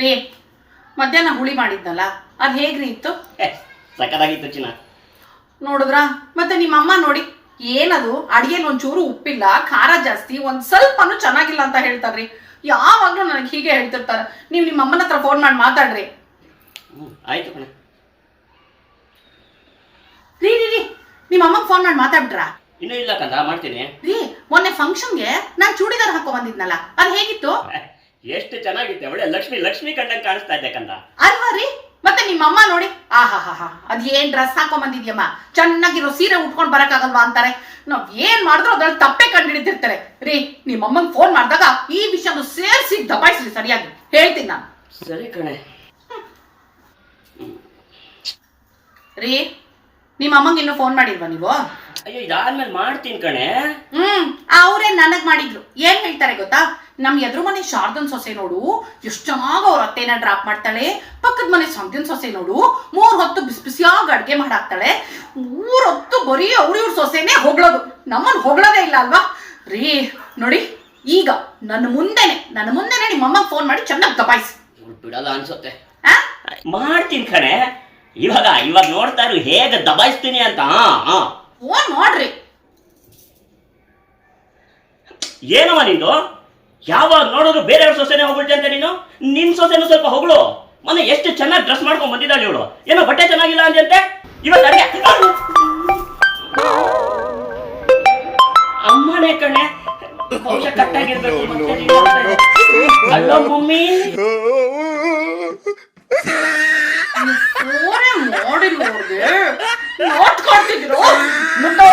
ರೀ ಮಧ್ಯಾಹ್ನ ಹುಳಿ ಮಾಡಿದ್ನಲ್ಲ ಅದು ಹೇಗ್ರಿ ಇತ್ತು? ಸಕತ್ತಾಗಿತ್ತು ಚಿನ್ನ. ನೋಡಿದ್ರಾ? ಮತ್ತೆ ನಿಮ್ಮಮ್ಮ ನೋಡಿ ಏನದು? ಅಡಿಗೆಲಿ ಒಂಚೂರು ಉಪ್ಪಿಲ್ಲ ಖಾರ ಜಾಸ್ತಿ ಒಂದ್ ಸ್ವಲ್ಪನೂ ಚೆನ್ನಾಗಿಲ್ಲ ಅಂತ ಹೇಳ್ತಾರ್ರಿ. ಯಾವಾಗ್ಲೂ ನನಗೆ ಹೀಗೆ ಹೇಳ್ತಿರ್ತಾರೆ. ನೀವು ನಿಮ್ಮ ಅಮ್ಮನ ಹತ್ರ ಫೋನ್ ಮಾಡಿ ಮಾತಾಡ್ರಿ. ಆಯ್ತು ಕಣೆ. ರೀ ರೀ ರೀ ನಿಮ್ಮ ಅಮ್ಮಗೆ ಫೋನ್ ಮಾಡಿ ಮಾತಾಡ್ರ ಇನ್ನೂ ಇಲ್ಲ ಕಂದ ಮಾಡ್ತೀನಿ. ರೀ ಮೊನ್ನೆ ಫಂಕ್ಷನ್ಗೆ ನಾನು ಚೂಡಿದಾರ್ ಹಾಕೋ ಬಂದಿದ್ನಲ್ಲ ಅದು ಹೇಗಿತ್ತು? ಎಷ್ಟು ಚೆನ್ನಾಗಿತ್ತೆ ಒಳ್ಳೆ ಲಕ್ಷ್ಮಿ ಲಕ್ಷ್ಮಿ ಕಂಡಂಗೆ ಕಾಣಿಸ್ತಾ ಇದ್ದೆ ಕಂದ. ಅಲ್ವಾ ರೀ? ಮತ್ತೆ ನಿಮ್ಮ ಅಮ್ಮ ನೋಡಿ ಆಹಾ ಹಾ ಹಾ ಅದ್ ಏನ್ ಡ್ರೆಸ್ ಹಾಕೊಂಡ್ ಬಂದಿದ್ಯಮ್ಮ? ಚೆನ್ನಾಗಿರೋ ಸೀರೆ ಉಟ್ಕೊಂಡ್ ಬರಕ್ಕಾಗಲ್ವಾ ಅಂತಾರೆ? ನಾವ್ ಏನ್ ಮಾಡಿದ್ರು ಅದ್ರಲ್ಲಿ ತಪ್ಪೆ ಕಂಡು ಹಿಡಿದಿರ್ತಾರೆ ರೀ ನಿಮ್ಮ ಅಮ್ಮಂಗ್ ಫೋನ್ ಮಾಡಿದಾಗ ಈ ವಿಷಯನ ಸೇರಿಸಿ ದಬಾಯಿಸ್ರಿ ಸರಿಯಾಗಿ. ಹೇಳ್ತೀನಿ ನಾನು. ಸರಿ ಕಣೆ. ರೀ ನಿಮ್ಮ ಅಮ್ಮಂಗೆ ಇನ್ನೂ ಫೋನ್ ಮಾಡಿಲ್ವಾ ನೀವು? ಅಯ್ಯೋ ಇದಾದ್ಮೇಲೆ ಮಾಡ್ತೀನಿ ಕಣೆ. ಹ್ಮ್ ಅವರೇ ನನಗ್ ಮಾಡಿದ್ರು. ಏನ್ ಹೇಳ್ತಾರೆ ಗೊತ್ತಾ? ನಮ್ ಎದುರು ಮನೆ ಶಾರದನ್ ಸೊಸೆ ನೋಡು ಎಷ್ಟು ಚೆನ್ನಾಗಿ ಅವ್ರ ಅತ್ತೆನ ಡ್ರಾಪ್ ಮಾಡ್ತಾಳೆ. ಪಕ್ಕದ ಮನೆ ಸಂತಿನ ಸೊಸೆ ನೋಡು ಮೂರ್ ಹೊತ್ತು ಬಿಸಿ ಬಿಸಿಯಾಗಿ ಅಡ್ಗೆ ಮಾಡಾಕ್ತಾಳೆ. ಮೂರ್ ಹೊತ್ತು ಬರೀ ಅವ್ರ ಇವ್ರ ಸೊಸೆನೇ ಹೊಗಳೋದು. ನಮ್ಮನ್ ಹೊಗಳೋದೇ ಇಲ್ಲ ಅಲ್ವಾ? ರೀ ನೋಡಿ ಈಗ ನನ್ನ ಮುಂದೆನೆ ನನ್ನ ಮುಂದೆನೆ ನಿಮ್ಮ ಅಮ್ಮ ಫೋನ್ ಮಾಡಿ ಚೆನ್ನಾಗಿ ದಬಾಯಿಸಿ ಬಿಡಲ್ಲ ಅನ್ಸುತ್ತೆ. ಆ? ಮಾಡ್ತೀನಿ ಕಣೆ. ಇವಾಗ ಇವಾಗ ನೋಡ್ತಾ ಇರು ಹೇಗೆ ದಬಾಯಿಸ್ತೀನಿ ಅಂತ ಫೋನ್ ಮಾಡ್ರಿ. ಏನಮ್ಮ ನಿಂದು? ಯಾವಾಗ ನೋಡಿದ್ರು ಬೇರೆಯವ್ರ ಸೊಸೆನೇ ಹೊಗಳ್ತೆ ಅಂತ ನೀನು? ನಿನ್ ಸೊಸೆನೂ ಸ್ವಲ್ಪ ಹೊಗಳು. ಮೊನ್ನೆ ಎಷ್ಟು ಚೆನ್ನಾಗಿ ಡ್ರೆಸ್ ಮಾಡ್ಕೊಂಡು ಬಂದಿದ್ದಾಳೆ ಇವಳು. ಏನೋ ಬಟ್ಟೆ ಚೆನ್ನಾಗಿಲ್ಲ ಅಂದಂತೆ ಇವತ್ತು ಅಡಿಗೆ ಅಮ್ಮನೇ ಕಣೆ. ಕಟ್ಟಾಗಿರ್ಬೇಕು. ಅಲ್ಲೋ ಮಮ್ಮಿ. ಫೋನೇ ಮಾಡಿಲ್ಲ ಅವ್ರಿಗೆ? ಮುದ್ದೋ